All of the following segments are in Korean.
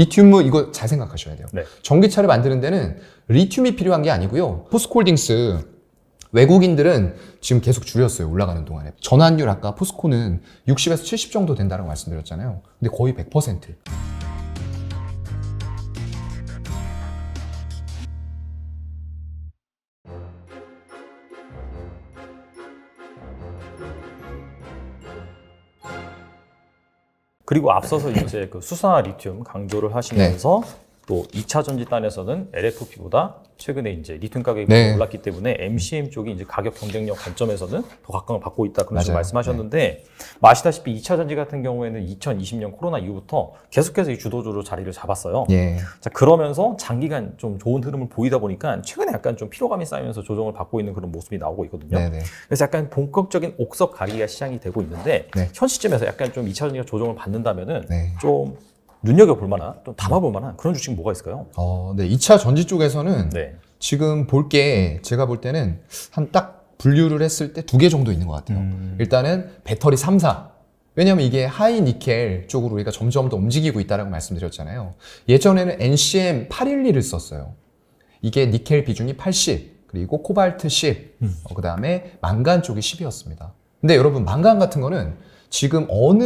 리튬은 이거 잘 생각하셔야 돼요. 네. 전기차를 만드는 데는 리튬이 필요한 게 아니고요. 포스코홀딩스 외국인들은 지금 계속 줄였어요. 올라가는 동안에. 전환율 아까 포스코는 60에서 70 정도 된다고 말씀드렸잖아요. 근데 거의 100%. 그리고 앞서서 이제 그 수산화 리튬 강조를 하시면서 또 2차 전지단에서는 LFP보다 최근에 이제 리튬 가격이 네. 올랐기 때문에 MCM 쪽이 이제 가격 경쟁력 관점에서는 더 각광을 받고 있다 그런 식으로. 말씀하셨는데 뭐 아시다시피 2차 전지 같은 경우에는 2020년 코로나 이후부터 계속해서 이 주도주로 자리를 잡았어요. 예. 자 그러면서 장기간 좀 좋은 흐름을 보이다 보니까 최근에 약간 좀 피로감이 쌓이면서 조정을 받고 있는 그런 모습이 나오고 있거든요. 네네. 그래서 약간 본격적인 옥석 가리기가 시작이 되고 있는데 네. 현 시점에서 약간 좀 2차 전지가 조정을 받는다면은 네. 좀 눈여겨볼 만한, 좀 담아볼 만한 그런 주식 뭐가 있을까요? 어, 네. 2차 전지 쪽에서는 네. 지금 볼 게 제가 볼 때는 한 딱 분류를 했을 때 두 개 정도 있는 것 같아요. 음. 일단은 배터리 3사. 왜냐하면 이게 하이 니켈 쪽으로 우리가 점점 더 움직이고 있다라고 말씀드렸잖아요. 예전에는 NCM 812를 썼어요. 이게 니켈 비중이 80, 그리고 코발트 10, 음. 그 다음에 망간 쪽이 10이었습니다. 근데 여러분, 망간 같은 거는 지금 어느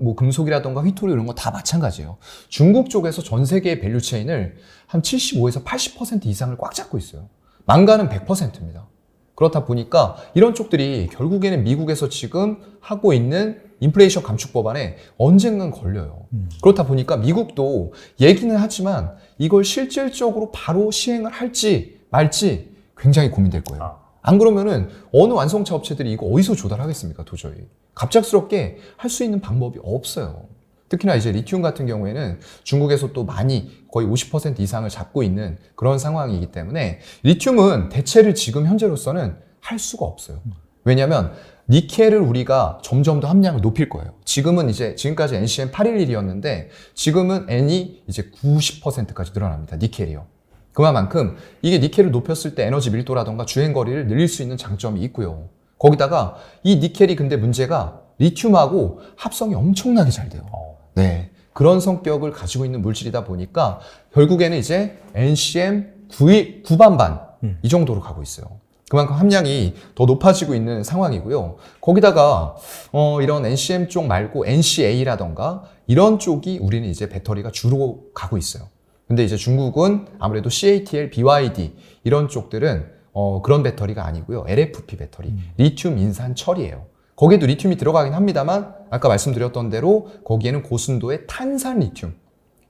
뭐 금속이라던가 휘토리 이런 거 다 마찬가지예요. 중국 쪽에서 전 세계의 밸류 체인을 한 75에서 80% 이상을 꽉 잡고 있어요. 망간은 100%입니다. 그렇다 보니까 이런 쪽들이 결국에는 미국에서 지금 하고 있는 인플레이션 감축 법안에 언젠간 걸려요. 음. 그렇다 보니까 미국도 얘기는 하지만 이걸 실질적으로 바로 시행을 할지 말지 굉장히 고민될 거예요. 아. 안 그러면은 어느 완성차 업체들이 이거 어디서 조달하겠습니까, 도저히. 갑작스럽게 할 수 있는 방법이 없어요. 특히나 이제 리튬 같은 경우에는 중국에서 또 많이 거의 50% 이상을 잡고 있는 그런 상황이기 때문에 리튬은 대체를 지금 현재로서는 할 수가 없어요. 왜냐하면 니켈을 우리가 점점 더 함량을 높일 거예요. 지금은 이제 지금까지 NCM 811이었는데 지금은 N이 이제 90%까지 늘어납니다. 니켈이요. 그만큼 이게 니켈을 높였을 때 에너지 밀도라던가 주행 거리를 늘릴 수 있는 장점이 있고요. 거기다가 이 니켈이 근데 문제가 리튬하고 합성이 엄청나게 잘 돼요. 어. 네. 그런 성격을 가지고 있는 물질이다 보니까 결국에는 이제 NCM 9, 9반반 음. 이 정도로 가고 있어요. 그만큼 함량이 더 높아지고 있는 상황이고요. 거기다가 어, 이런 NCM 쪽 말고 NCA라던가 이런 쪽이 우리는 이제 배터리가 주로 가고 있어요. 근데 이제 중국은 아무래도 CATL, BYD 이런 쪽들은 어, 그런 배터리가 아니고요. LFP 배터리, 리튬 인산 철이에요. 거기에도 리튬이 들어가긴 합니다만 아까 말씀드렸던 대로 거기에는 고순도의 탄산 리튬.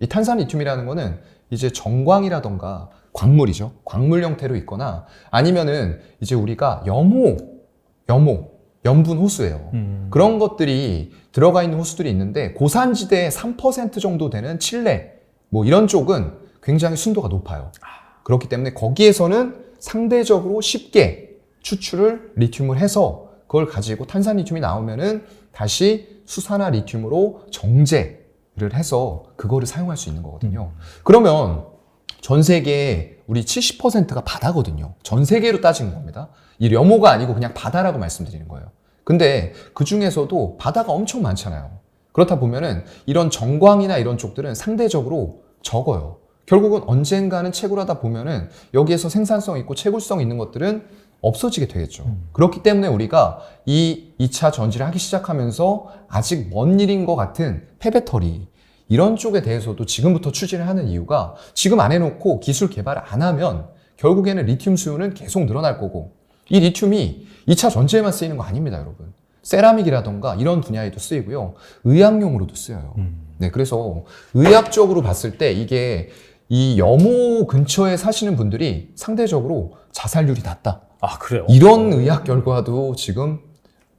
이 탄산 리튬이라는 거는 이제 정광이라던가 광물이죠. 광물 형태로 있거나 아니면은 이제 우리가 염호, 염호, 염분 호수예요. 음. 그런 것들이 들어가 있는 호수들이 있는데 고산지대 3% 정도 되는 칠레 뭐 이런 쪽은 굉장히 순도가 높아요. 그렇기 때문에 거기에서는 상대적으로 쉽게 추출을 리튬을 해서 그걸 가지고 탄산 리튬이 나오면은 다시 수산화 리튬으로 정제를 해서 그거를 사용할 수 있는 거거든요. 그러면 전 세계 우리 70%가 바다거든요. 전 세계로 따지는 겁니다. 이 려모가 아니고 그냥 바다라고 말씀드리는 거예요. 근데 그 중에서도 바다가 엄청 많잖아요. 그렇다 보면은 이런 정광이나 이런 쪽들은 상대적으로 적어요. 결국은 언젠가는 채굴하다 보면은 여기에서 생산성 있고 채굴성 있는 것들은 없어지게 되겠죠. 그렇기 때문에 우리가 이 2차 전지를 하기 시작하면서 아직 먼 일인 것 같은 폐배터리 이런 쪽에 대해서도 지금부터 추진을 하는 이유가 지금 안 해놓고 기술 개발을 안 하면 결국에는 리튬 수요는 계속 늘어날 거고 이 리튬이 2차 전지에만 쓰이는 거 아닙니다, 여러분. 세라믹이라던가 이런 분야에도 쓰이고요. 의학용으로도 쓰여요. 음. 네, 그래서 의학적으로 봤을 때 이게 이 염호 근처에 사시는 분들이 상대적으로 자살률이 낮다. 아 그래요? 이런 의학 결과도 지금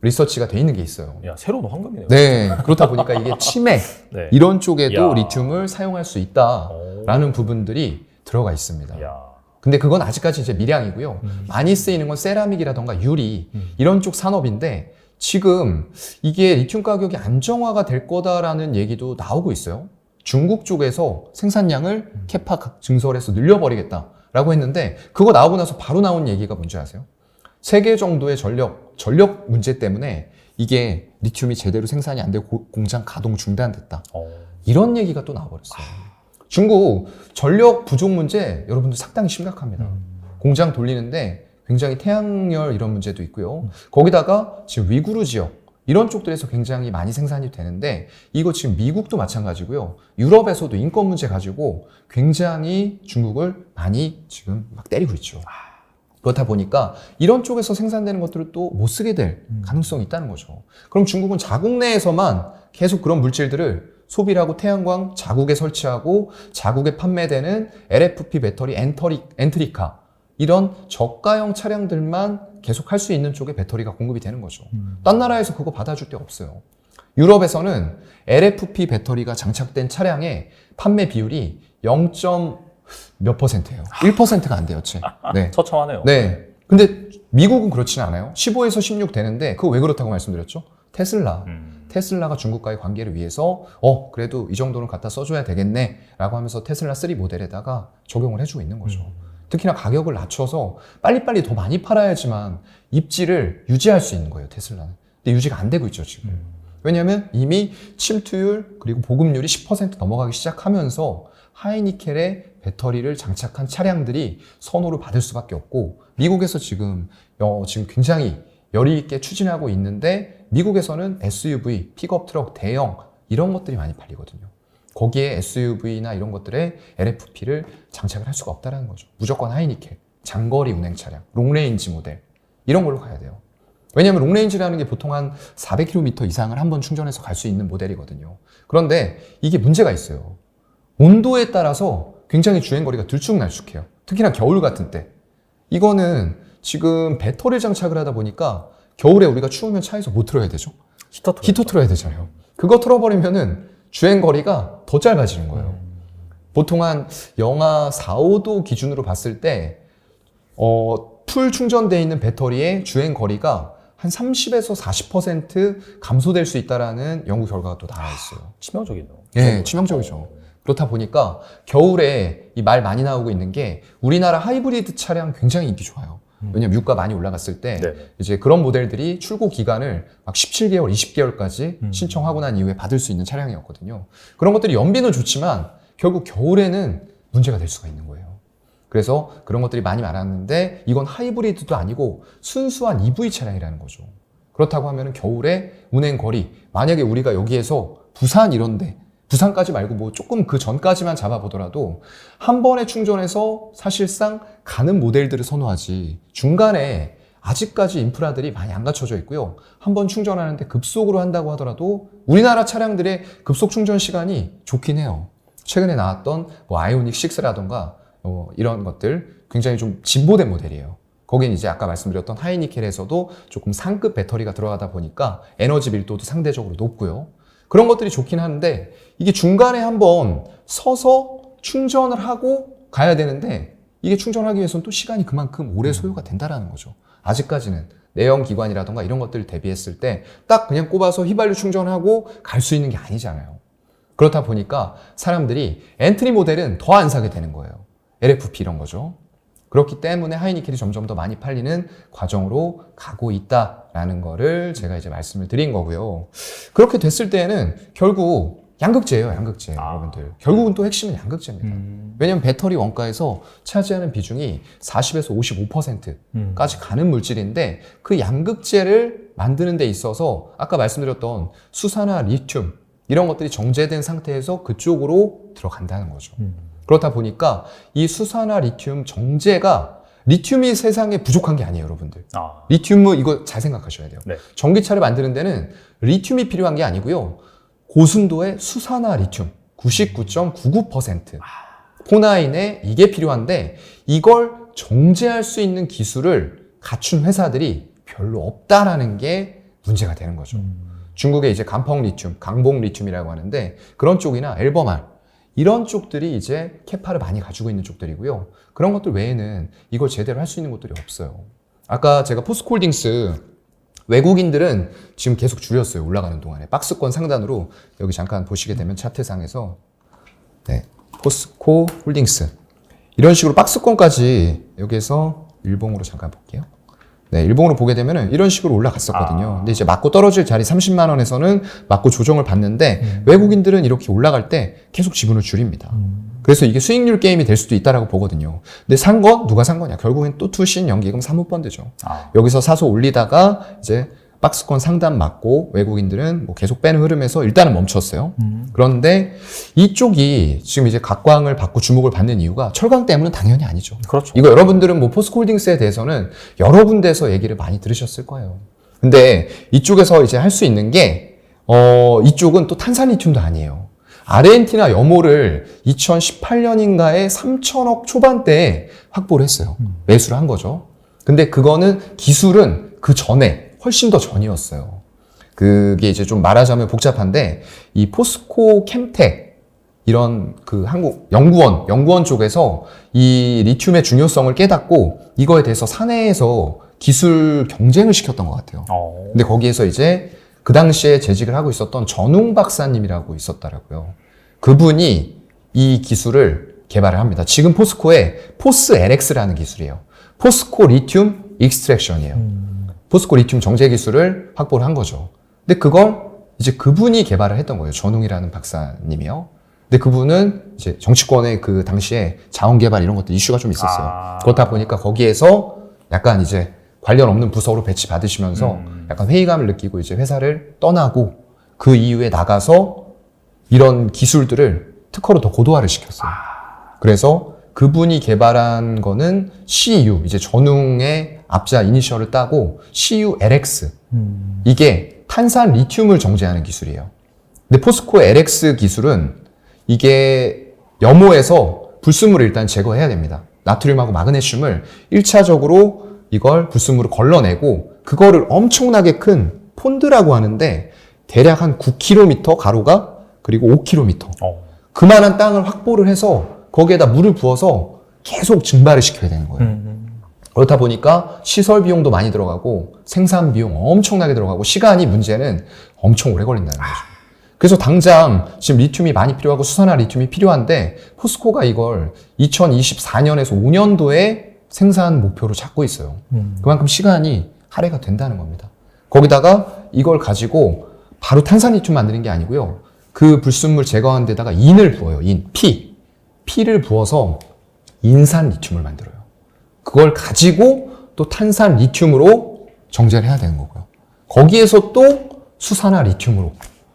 리서치가 돼 있는 게 있어요. 야 새로운 황금이네요. 네, 그렇다 보니까 이게 치매 네. 이런 쪽에도 야. 리튬을 사용할 수 오. 있다라는 부분들이 들어가 있습니다. 야. 근데 그건 아직까지 이제 미량이고요. 음. 많이 쓰이는 건 세라믹이라던가 유리 음. 이런 쪽 산업인데 지금 이게 리튬 가격이 안정화가 될 거다라는 얘기도 나오고 있어요. 중국 쪽에서 생산량을 음. 캐파 증설해서 늘려버리겠다라고 했는데 그거 나오고 나서 바로 나온 얘기가 뭔지 아세요? 세개 정도의 전력 전력 문제 때문에 이게 리튬이 제대로 생산이 안 되고 고- 공장 가동 중단됐다. 어. 이런 얘기가 또 나와버렸어요. 중국 전력 부족 문제 여러분들 상당히 심각합니다. 공장 돌리는데 굉장히 태양열 이런 문제도 있고요. 거기다가 지금 위구르 지역 이런 쪽들에서 굉장히 많이 생산이 되는데 이거 지금 미국도 마찬가지고요. 유럽에서도 인권 문제 가지고 굉장히 중국을 많이 지금 막 때리고 있죠. 그렇다 보니까 이런 쪽에서 생산되는 것들을 또 못 쓰게 될 가능성이 있다는 거죠. 그럼 중국은 자국 내에서만 계속 그런 물질들을 소비를 하고 태양광 자국에 설치하고 자국에 판매되는 LFP 배터리 엔터리, 엔트리카 이런 저가형 차량들만 계속 할 수 있는 쪽에 배터리가 공급이 되는 거죠. 딴 나라에서 그거 받아줄 데가 없어요. 유럽에서는 LFP 배터리가 장착된 차량의 판매 비율이 0. 몇 퍼센트예요? 1%가 안 돼요, 채. 네. 처참하네요. 네. 근데 미국은 그렇지는 않아요. 15에서 16 되는데 그거 왜 그렇다고 말씀드렸죠? 테슬라. 음. 테슬라가 중국과의 관계를 위해서 어 그래도 이 정도는 갖다 써줘야 되겠네라고 하면서 테슬라 3 모델에다가 적용을 해주고 있는 거죠. 음. 특히나 가격을 낮춰서 빨리빨리 더 많이 팔아야지만 입지를 유지할 수 있는 거예요 테슬라는. 근데 유지가 안 되고 있죠 지금. 음. 왜냐하면 이미 침투율 그리고 보급률이 10% 넘어가기 시작하면서 하이니켈의 배터리를 장착한 차량들이 선호를 받을 수밖에 없고 미국에서 지금 어, 지금 굉장히 열의 있게 추진하고 있는데 미국에서는 SUV, 픽업 트럭, 대형 이런 것들이 많이 팔리거든요. 거기에 SUV나 이런 것들에 LFP를 장착을 할 수가 없다는 거죠. 무조건 하이니켈, 장거리 운행 차량, 롱레인지 모델 이런 걸로 가야 돼요. 왜냐하면 롱레인지라는 게 보통 한 400km 이상을 한 번 충전해서 갈 수 있는 모델이거든요. 그런데 이게 문제가 있어요. 온도에 따라서 굉장히 주행 거리가 들쭉날쭉해요. 특히나 겨울 같은 때. 이거는 지금 배터리 장착을 하다 보니까 겨울에 우리가 추우면 차에서 못 틀어야 되죠. 히터 틀어. 히터 틀어야 되잖아요. 그거 틀어버리면은 주행 거리가 더 짧아지는 거예요. 보통 한 영하 4, 5도 기준으로 봤을 때, 어, 풀 충전되어 있는 배터리의 주행 거리가 한 30에서 40% 감소될 수 있다라는 연구 결과가 또 나와 있어요. 치명적이네요. 예, 치명적이죠. 그렇다 보니까 겨울에 이 말 많이 나오고 있는 게 우리나라 하이브리드 차량 굉장히 인기 좋아요. 왜냐면 유가 많이 올라갔을 때 네. 이제 그런 모델들이 출고 기간을 막 17개월, 20개월까지 음. 신청하고 난 이후에 받을 수 있는 차량이었거든요. 그런 것들이 연비는 좋지만 결국 겨울에는 문제가 될 수가 있는 거예요. 그래서 그런 것들이 많이 많았는데 이건 하이브리드도 아니고 순수한 EV 차량이라는 거죠. 그렇다고 하면 겨울에 운행 거리 만약에 우리가 여기에서 부산 이런데 부산까지 말고 뭐 조금 그 전까지만 잡아보더라도 한 번에 충전해서 사실상 가는 모델들을 선호하지 중간에 아직까지 인프라들이 많이 안 갖춰져 있고요. 한 번 충전하는데 급속으로 한다고 하더라도 우리나라 차량들의 급속 충전 시간이 좋긴 해요. 최근에 나왔던 뭐 아이오닉 6라던가 어, 이런 것들 굉장히 좀 진보된 모델이에요. 거긴 이제 아까 말씀드렸던 하이니켈에서도 조금 상급 배터리가 들어가다 보니까 에너지 밀도도 상대적으로 높고요. 그런 것들이 좋긴 한데 이게 중간에 한번 서서 충전을 하고 가야 되는데 이게 충전하기 위해서는 또 시간이 그만큼 오래 소요가 된다라는 거죠. 아직까지는 내연 기관이라던가 이런 것들을 대비했을 때 딱 그냥 꼽아서 휘발유 충전하고 갈 수 있는 게 아니잖아요. 그렇다 보니까 사람들이 엔트리 모델은 더 안 사게 되는 거예요. LFP 이런 거죠. 그렇기 때문에 하이니켈이 점점 더 많이 팔리는 과정으로 가고 있다라는 거를 제가 이제 말씀을 드린 거고요. 그렇게 됐을 때는 결국 양극재예요, 양극재. 아. 여러분들. 결국은 또 핵심은 양극재입니다. 음. 왜냐하면 배터리 원가에서 차지하는 비중이 40에서 55%까지 음. 가는 물질인데 그 양극재를 만드는 데 있어서 아까 말씀드렸던 수산화 리튬 이런 것들이 정제된 상태에서 그쪽으로 들어간다는 거죠. 음. 그렇다 보니까 이 수산화 리튬 정제가 리튬이 세상에 부족한 게 아니에요, 여러분들. 아. 리튬은 이거 잘 생각하셔야 돼요. 네. 전기차를 만드는 데는 리튬이 필요한 게 아니고요. 고순도의 수산화 리튬 99.99% 포나인에 이게 필요한데 이걸 정제할 수 있는 기술을 갖춘 회사들이 별로 없다라는 게 문제가 되는 거죠. 음. 중국의 이제 간펑 리튬, 강봉 리튬이라고 하는데 그런 쪽이나 앨범알 이런 쪽들이 이제 캐파를 많이 가지고 있는 쪽들이고요. 그런 것들 외에는 이걸 제대로 할 수 있는 곳들이 없어요. 아까 제가 포스코홀딩스 외국인들은 지금 계속 줄였어요. 올라가는 동안에 박스권 상단으로 여기 잠깐 보시게 되면 차트상에서 네, 포스코 홀딩스 이런 식으로 박스권까지 여기에서 일봉으로 잠깐 볼게요. 네, 일봉으로 보게 되면은 이런 식으로 올라갔었거든요. 아. 근데 이제 맞고 떨어질 자리 30만 원에서는 맞고 조정을 받는데 음. 외국인들은 이렇게 올라갈 때 계속 지분을 줄입니다. 그래서 이게 수익률 게임이 될 수도 있다라고 보거든요. 근데 산 거 누가 산 거냐? 결국엔 또 투신 연기금 사모펀드죠. 아. 여기서 사서 올리다가 이제 박스권 상단 맞고 외국인들은 뭐 계속 빼는 흐름에서 일단은 멈췄어요. 그런데 이쪽이 지금 이제 각광을 받고 주목을 받는 이유가 철강 때문은 당연히 아니죠. 그렇죠. 이거 여러분들은 뭐 포스코홀딩스에 대해서는 여러 군데에서 얘기를 많이 들으셨을 거예요. 근데 이쪽에서 이제 할 수 있는 게, 어, 이쪽은 또 탄산리튬도 아니에요. 아르헨티나 염호를 2018년인가에 3천억 초반대에 확보를 했어요. 매수를 한 거죠. 근데 그거는 기술은 그 전에 훨씬 더 전이었어요. 그게 이제 좀 말하자면 복잡한데 이 포스코 캠텍 이런 그 한국 연구원 연구원 쪽에서 이 리튬의 중요성을 깨닫고 이거에 대해서 사내에서 기술 경쟁을 시켰던 것 같아요. 어. 근데 거기에서 이제 그 당시에 재직을 하고 있었던 전웅 박사님이라고 있었더라고요. 그분이 이 기술을 개발을 합니다. 지금 포스코의 포스 LX라는 기술이에요. 포스코 리튬 익스트랙션이에요. 포스코 리튬 정제 기술을 확보를 한 거죠. 근데 그걸 이제 그분이 개발을 했던 거예요. 전웅이라는 박사님이요. 근데 그분은 이제 정치권의 그 당시에 자원 개발 이런 것들 이슈가 좀 있었어요. 아. 그렇다 보니까 거기에서 약간 이제 관련 없는 부서로 배치 받으시면서 음. 약간 회의감을 느끼고 이제 회사를 떠나고 그 이후에 나가서 이런 기술들을 특허로 더 고도화를 시켰어요. 그래서 그분이 개발한 거는 CU, 이제 전웅의 앞자 이니셜을 따고 CU-LX. 이게 탄산 리튬을 정제하는 기술이에요. 근데 포스코 LX 기술은 이게 염호에서 불순물을 일단 제거해야 됩니다. 나트륨하고 마그네슘을 1차적으로 이걸 불순물을 걸러내고 그거를 엄청나게 큰 폰드라고 하는데 대략 한 9km 가로가 그리고 5km 어. 그만한 땅을 확보를 해서 거기에다 물을 부어서 계속 증발을 시켜야 되는 거예요. 음. 그렇다 보니까 시설 비용도 많이 들어가고 생산 비용 엄청나게 들어가고 시간이 문제는 엄청 오래 걸린다는 거죠. 그래서 당장 지금 리튬이 많이 필요하고 수산화 리튬이 필요한데 포스코가 이걸 2024년에서 5년도에 생산 목표로 잡고 있어요. 그만큼 시간이 할애가 된다는 겁니다. 거기다가 이걸 가지고 바로 탄산 리튬 만드는 게 아니고요. 그 불순물 제거한 데다가 인을 부어요. 인, 피. 피를 부어서 인산 리튬을 만들어요. 그걸 가지고 또 탄산 리튬으로 정제를 해야 되는 거고요. 거기에서 또 수산화 리튬으로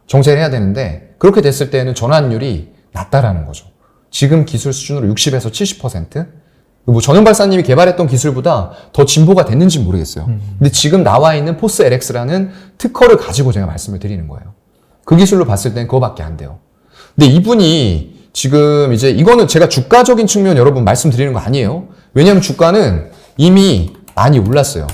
정제를 해야 되는데 그렇게 됐을 때는 전환율이 낮다라는 거죠. 지금 기술 수준으로 60에서 70%? 뭐 전용 발사님이 개발했던 기술보다 더 진보가 됐는지 모르겠어요. 근데 지금 나와 있는 포스 LX라는 특허를 가지고 제가 말씀을 드리는 거예요. 그 기술로 봤을 땐 그거밖에 안 돼요. 근데 이분이 지금 이제 이거는 제가 주가적인 측면 여러분 말씀드리는 거 아니에요. 왜냐하면 주가는 이미 많이 올랐어요.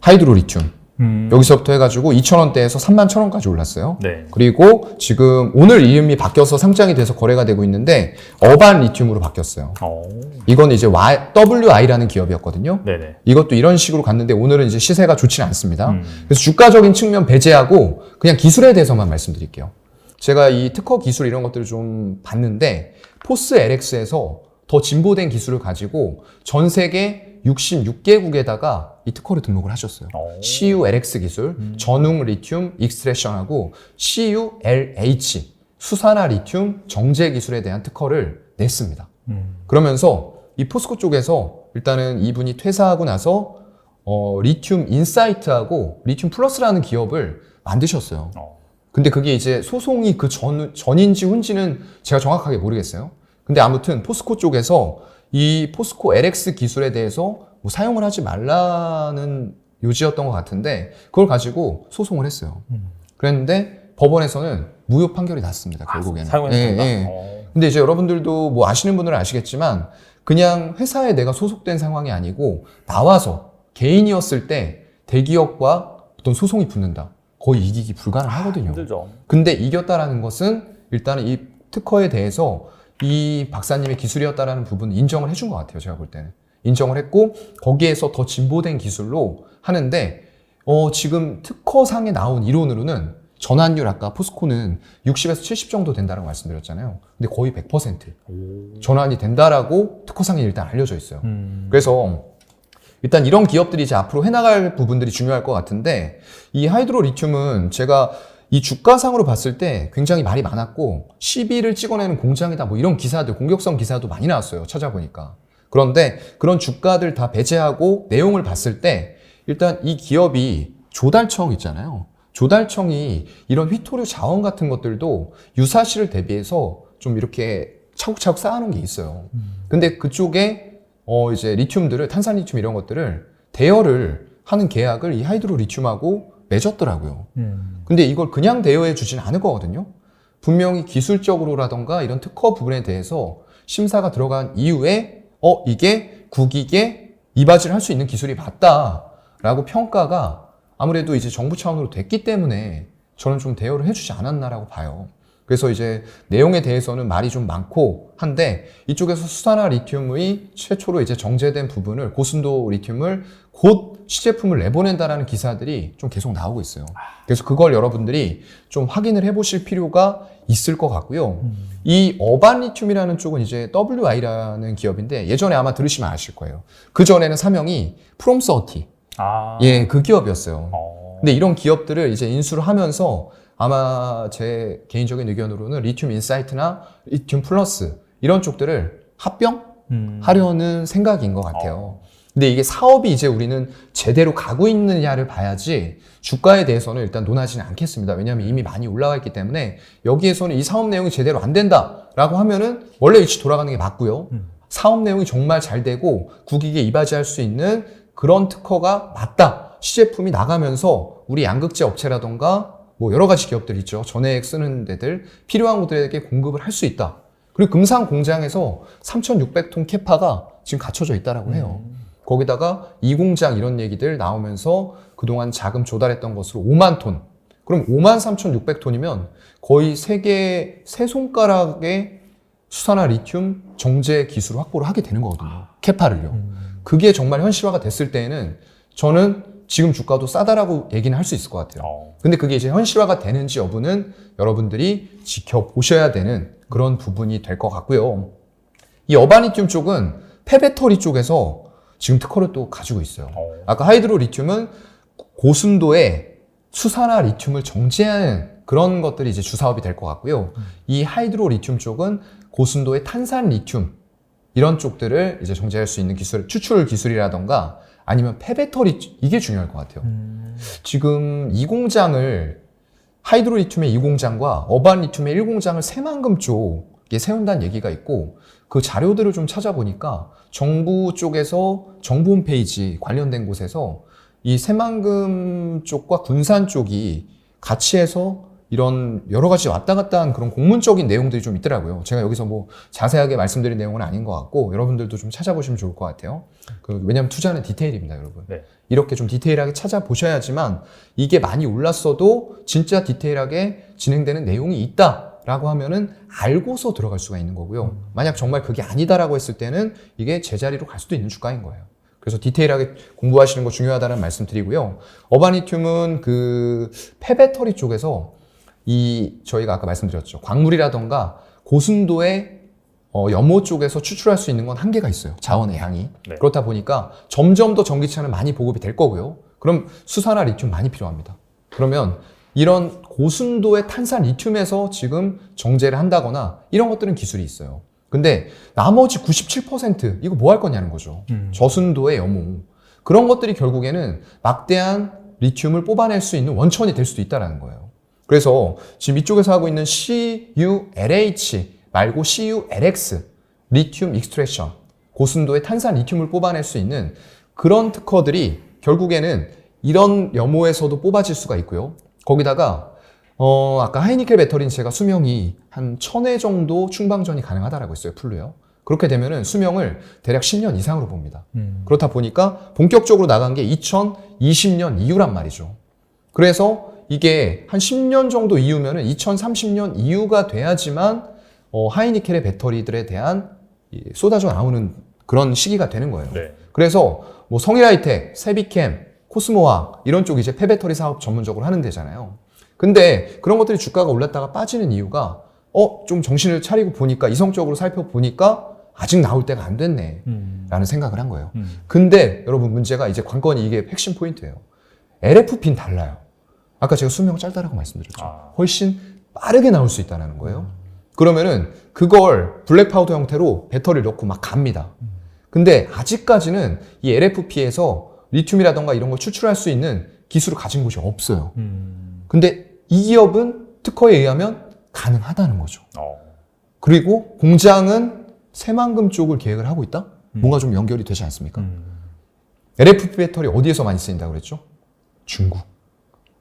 하이드로 리튬. 음. 여기서부터 해가지고 2,000원대에서 3만 1,000원까지 올랐어요. 네. 그리고 지금 오늘 이름이 바뀌어서 상장이 돼서 거래가 되고 있는데 어반 리튬으로 바뀌었어요. 어. 이건 이제 WI라는 기업이었거든요. 네네. 이것도 이런 식으로 갔는데 오늘은 이제 시세가 좋지는 않습니다. 음. 그래서 주가적인 측면 배제하고 그냥 기술에 대해서만 말씀드릴게요. 제가 이 특허 기술 이런 것들을 좀 봤는데 포스 LX에서 더 진보된 기술을 가지고 전 세계 66개국에다가 이 특허를 등록을 하셨어요. 어. CU-LX 기술, 전웅 리튬 익스트랙션하고 CU-LH 수산화 리튬 정제 기술에 대한 특허를 냈습니다. 음. 그러면서 이 포스코 쪽에서 일단은 이분이 퇴사하고 나서 어, 리튬 인사이트하고 리튬 플러스라는 기업을 만드셨어요. 어. 근데 그게 이제 소송이 그 전, 전인지 훈지는 제가 정확하게 모르겠어요. 근데 아무튼 포스코 쪽에서 이 포스코 LX 기술에 대해서 뭐 사용을 하지 말라는 요지였던 것 같은데 그걸 가지고 소송을 했어요. 음. 그랬는데 법원에서는 무효 판결이 났습니다. 결국에는. 사용해도 예, 된다. 예. 어. 근데 이제 여러분들도 뭐 아시는 분들은 아시겠지만 그냥 회사에 내가 소속된 상황이 아니고 나와서 개인이었을 때 대기업과 어떤 소송이 붙는다. 거의 이기기 불가능하거든요. 힘들죠. 근데 이겼다라는 것은 일단은 이 특허에 대해서 이 박사님의 기술이었다라는 부분은 인정을 해준 것 같아요. 제가 볼 때는. 인정을 했고 거기에서 더 진보된 기술로 하는데 어, 지금 특허상에 나온 이론으로는 전환율 아까 포스코는 60에서 70 정도 된다고 말씀드렸잖아요. 근데 거의 100% 오. 전환이 된다라고 특허상에 일단 알려져 있어요. 음. 그래서 일단 이런 기업들이 이제 앞으로 해나갈 부분들이 중요할 것 같은데 이 하이드로 리튬은 제가 이 주가상으로 봤을 때 굉장히 말이 많았고 시비를 찍어내는 공장이다 뭐 이런 기사들 공격성 기사도 많이 나왔어요 찾아보니까. 그런데 그런 주가들 다 배제하고 내용을 봤을 때 일단 이 기업이 조달청 있잖아요. 조달청이 이런 휘토류 자원 같은 것들도 유사시를 대비해서 좀 이렇게 차곡차곡 쌓아놓은 게 있어요. 근데 그쪽에 어 이제 리튬들을 탄산 리튬 이런 것들을 대여를 하는 계약을 이 하이드로 리튬하고 맺었더라고요. 음. 근데 이걸 그냥 대여해 주지는 않을 거거든요. 분명히 기술적으로라던가 이런 특허 부분에 대해서 심사가 들어간 이후에 어 이게 국익에 이바지를 할 수 있는 기술이 맞다라고 평가가 아무래도 이제 정부 차원으로 됐기 때문에 저는 좀 대여를 해주지 않았나라고 봐요. 그래서 이제 내용에 대해서는 말이 좀 많고 한데 이쪽에서 수산화 리튬의 최초로 이제 정제된 부분을 고순도 리튬을 곧 시제품을 내보낸다라는 기사들이 좀 계속 나오고 있어요. 그래서 그걸 여러분들이 좀 확인을 해보실 필요가 있을 것 같고요. 이 어반 리튬이라는 쪽은 이제 WI라는 기업인데 예전에 아마 들으시면 아실 거예요. 그 전에는 사명이 프롬서티 아. 예 그 기업이었어요. 어. 근데 이런 기업들을 이제 인수를 하면서 아마 제 개인적인 의견으로는 리튬 인사이트나 리튬 플러스 이런 쪽들을 음. 합병하려는 생각인 것 같아요. 근데 이게 사업이 이제 우리는 제대로 가고 있느냐를 봐야지 주가에 대해서는 일단 논하지는 않겠습니다. 왜냐하면 이미 많이 올라가 있기 때문에 여기에서는 이 사업 내용이 제대로 안 된다라고 하면은 원래 위치 돌아가는 게 맞고요. 음. 사업 내용이 정말 잘 되고 국익에 이바지할 수 있는 그런 특허가 맞다. 시제품이 나가면서 우리 양극재 업체라던가 뭐 여러 가지 기업들 있죠. 전해액 쓰는 데들 필요한 곳들에게 공급을 할 수 있다. 그리고 금상 공장에서 3,600톤 캐파가 지금 갖춰져 있다라고 해요. 거기다가 이 공장 이런 얘기들 나오면서 그동안 자금 조달했던 것으로 5만 톤. 그럼 5만 3,600톤이면 거의 세계 세 손가락의 수산화 리튬 정제 기술을 확보를 하게 되는 거거든요. 캐파를요. 그게 정말 현실화가 됐을 때에는 저는 지금 주가도 싸다라고 얘기는 할 수 있을 것 같아요. 어. 근데 그게 이제 현실화가 되는지 여부는 여러분들이 지켜보셔야 되는 그런 부분이 될 것 같고요. 이 어바니튬 쪽은 폐배터리 쪽에서 지금 특허를 또 가지고 있어요. 어. 아까 하이드로 리튬은 고순도의 수산화 리튬을 정제하는 그런 것들이 이제 주사업이 될 것 같고요. 이 하이드로 리튬 쪽은 고순도의 탄산 리튬 이런 쪽들을 이제 정제할 수 있는 기술, 추출 기술이라던가 아니면 폐배터리 이게 중요할 것 같아요. 음. 지금 이 공장을 하이드로 리튬의 이 공장과 어반 리튬의 1공장을 새만금 쪽에 세운다는 얘기가 있고 그 자료들을 좀 찾아보니까 정부 쪽에서 정부 홈페이지 관련된 곳에서 이 새만금 쪽과 군산 쪽이 같이 해서 이런 여러 가지 왔다 갔다 한 그런 공문적인 내용들이 좀 있더라고요. 제가 여기서 뭐 자세하게 말씀드린 내용은 아닌 것 같고 여러분들도 좀 찾아보시면 좋을 것 같아요. 그 왜냐하면 투자는 디테일입니다, 여러분. 네. 이렇게 좀 디테일하게 찾아보셔야지만 이게 많이 올랐어도 진짜 디테일하게 진행되는 내용이 있다 라고 하면은 알고서 들어갈 수가 있는 거고요. 만약 정말 그게 아니다라고 했을 때는 이게 제자리로 갈 수도 있는 주가인 거예요. 그래서 디테일하게 공부하시는 거 중요하다는 말씀 드리고요. 어바니튬은 그 폐배터리 쪽에서 이 저희가 아까 말씀드렸죠. 광물이라던가 고순도의 어, 염호 쪽에서 추출할 수 있는 건 한계가 있어요. 자원의 양이. 네. 그렇다 보니까 점점 더 전기차는 많이 보급이 될 거고요. 그럼 수산화 리튬 많이 필요합니다. 그러면 이런 고순도의 탄산 리튬에서 지금 정제를 한다거나 이런 것들은 기술이 있어요. 근데 나머지 97% 이거 뭐 할 거냐는 거죠. 음. 저순도의 염호. 그런 것들이 결국에는 막대한 리튬을 뽑아낼 수 있는 원천이 될 수도 있다는 거예요. 그래서 지금 이쪽에서 하고 있는 CULH 말고 CULX 리튬 익스트랙션 고순도의 탄산 리튬을 뽑아낼 수 있는 그런 특허들이 결국에는 이런 염호에서도 뽑아질 수가 있고요. 거기다가 어 아까 하이니켈 배터리는 제가 수명이 한 1000회 정도 충방전이 가능하다라고 했어요. 풀로요. 그렇게 되면은 수명을 대략 10년 이상으로 봅니다. 음. 그렇다 보니까 본격적으로 나간 게 2020년 이후란 말이죠. 그래서 이게 한 10년 정도 이후면은 2030년 이후가 돼야지만 어, 하이니켈의 배터리들에 대한 이 쏟아져 나오는 그런 시기가 되는 거예요. 네. 그래서 뭐 성일하이텍, 세비캠, 코스모화 이런 쪽 이제 폐배터리 사업 전문적으로 하는 데잖아요. 근데 그런 것들이 주가가 올랐다가 빠지는 이유가 어 좀 정신을 차리고 보니까 이성적으로 살펴보니까 아직 나올 때가 안 됐네. 음. 라는 생각을 한 거예요. 음. 근데 여러분 문제가 이제 관건이 이게 핵심 포인트예요. LFP는 달라요. 아까 제가 수명 짧다라고 말씀드렸죠. 아. 훨씬 빠르게 나올 수 있다는 거예요. 그러면은 그걸 블랙 파우더 형태로 배터리를 넣고 막 갑니다. 근데 아직까지는 이 LFP에서 리튬이라던가 이런 걸 추출할 수 있는 기술을 가진 곳이 없어요. 음. 근데 이 기업은 특허에 의하면 가능하다는 거죠. 어. 그리고 공장은 새만금 쪽을 계획을 하고 있다? 뭔가 좀 연결이 되지 않습니까? 음. LFP 배터리 어디에서 많이 쓰인다고 그랬죠? 중국.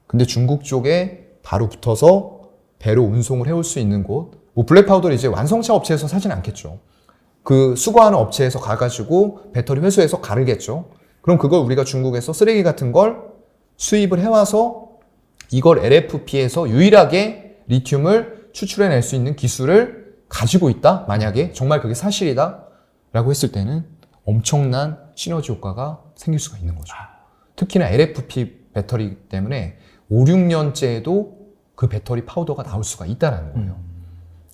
근데 중국 쪽에 바로 붙어서 배로 운송을 해올 수 있는 곳, 뭐 블랙 파우더를 이제 완성차 업체에서 사지는 않겠죠. 그 수거하는 업체에서 가가지고 배터리 회수해서 가르겠죠. 그럼 그걸 우리가 중국에서 쓰레기 같은 걸 수입을 해와서 이걸 LFP에서 유일하게 리튬을 추출해낼 수 있는 기술을 가지고 있다? 만약에 정말 그게 사실이다? 라고 했을 때는 엄청난 시너지 효과가 생길 수가 있는 거죠. 특히나 LFP 배터리 때문에 5, 6년째에도 그 배터리 파우더가 나올 수가 있다는 거예요.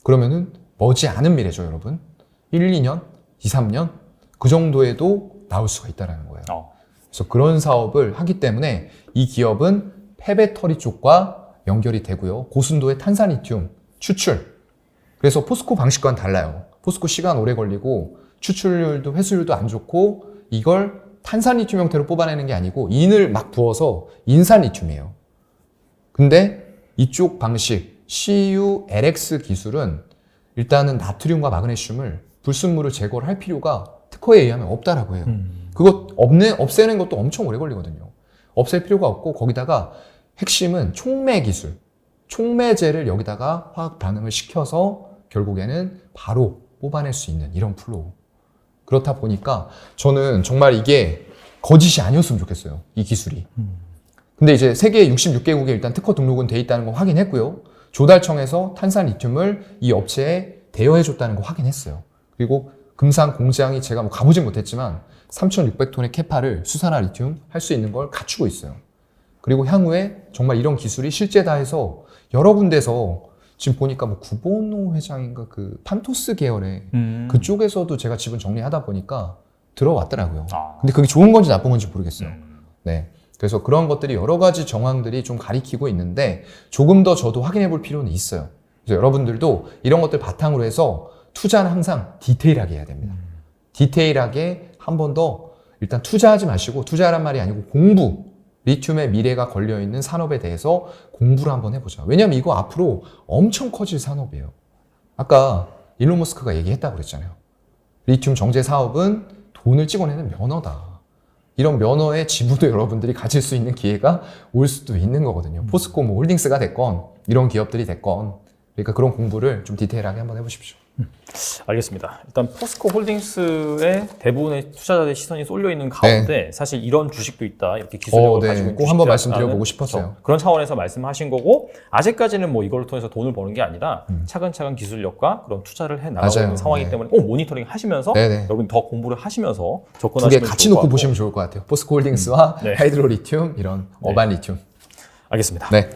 그러면은 머지 않은 미래죠, 여러분. 1, 2년, 2, 3년 그 정도에도 나올 수가 있다는 거예요. 어. 그래서 그런 사업을 하기 때문에 이 기업은 폐배터리 쪽과 연결이 되고요. 고순도의 탄산리튬 추출. 그래서 포스코 방식과는 달라요. 포스코 시간 오래 걸리고 추출률도 회수율도 안 좋고 이걸 탄산리튬 형태로 뽑아내는 게 아니고 인을 막 부어서 인산리튬이에요. 근데 이쪽 방식 CULX 기술은 일단은 나트륨과 마그네슘을 불순물을 제거를 할 필요가 특허에 의하면 없다라고 해요. 음. 그거 없네, 없애는 것도 엄청 오래 걸리거든요. 없앨 필요가 없고 거기다가 핵심은 촉매 기술. 촉매제를 여기다가 화학 반응을 시켜서 결국에는 바로 뽑아낼 수 있는 이런 플로우. 그렇다 보니까 저는 정말 이게 거짓이 아니었으면 좋겠어요. 이 기술이. 근데 이제 세계 66개국에 일단 특허 등록은 돼 있다는 거 확인했고요. 조달청에서 탄산 리튬을 이 업체에 대여해 줬다는 거 확인했어요. 그리고 금산 공장이 제가 뭐 가보진 못했지만 3,600톤의 캐파를 수산화 리튬 할 수 있는 걸 갖추고 있어요. 그리고 향후에 정말 이런 기술이 실제다 해서 여러 군데서 지금 보니까 뭐 구본호 회장인가 그 판토스 계열의 음. 그쪽에서도 제가 지분 정리하다 보니까 들어왔더라고요. 아. 근데 그게 좋은 건지 나쁜 건지 모르겠어요. 음. 네. 그래서 그런 것들이 여러 가지 정황들이 좀 가리키고 있는데 조금 더 저도 확인해 볼 필요는 있어요. 그래서 여러분들도 이런 것들 바탕으로 해서 투자는 항상 디테일하게 해야 됩니다. 디테일하게 한 번 더 일단 투자하지 마시고 투자란 말이 아니고 공부, 리튬의 미래가 걸려 있는 산업에 대해서 공부를 한번 해보자. 왜냐면 이거 앞으로 엄청 커질 산업이에요. 아까 일론 머스크가 얘기했다고 그랬잖아요. 리튬 정제 사업은 돈을 찍어내는 면허다. 이런 면허의 지분도 여러분들이 가질 수 있는 기회가 올 수도 있는 거거든요. 포스코 뭐 홀딩스가 됐건 이런 기업들이 됐건 그러니까 그런 공부를 좀 디테일하게 한번 해보십시오. 알겠습니다. 일단 포스코 홀딩스의 대부분의 투자자들의 시선이 쏠려 있는 가운데 사실 이런 주식도 있다 이렇게 기술력을 네. 어, 네. 가지고 있는 꼭 한번 말씀드려보고 싶었어요. 그렇죠. 그런 차원에서 말씀하신 거고 아직까지는 뭐 이걸 통해서 돈을 버는 게 아니라 차근차근 기술력과 그런 투자를 해 나가고 음. 있는 상황이기 네. 때문에 꼭 모니터링 하시면서 네네. 여러분 더 공부를 하시면서 두 접근하시면 개 같이 놓고. 보시면 좋을 것 같아요. 포스코 홀딩스와 네. 하이드로 리튬 이런 네. 어반 리튬. 알겠습니다. 네.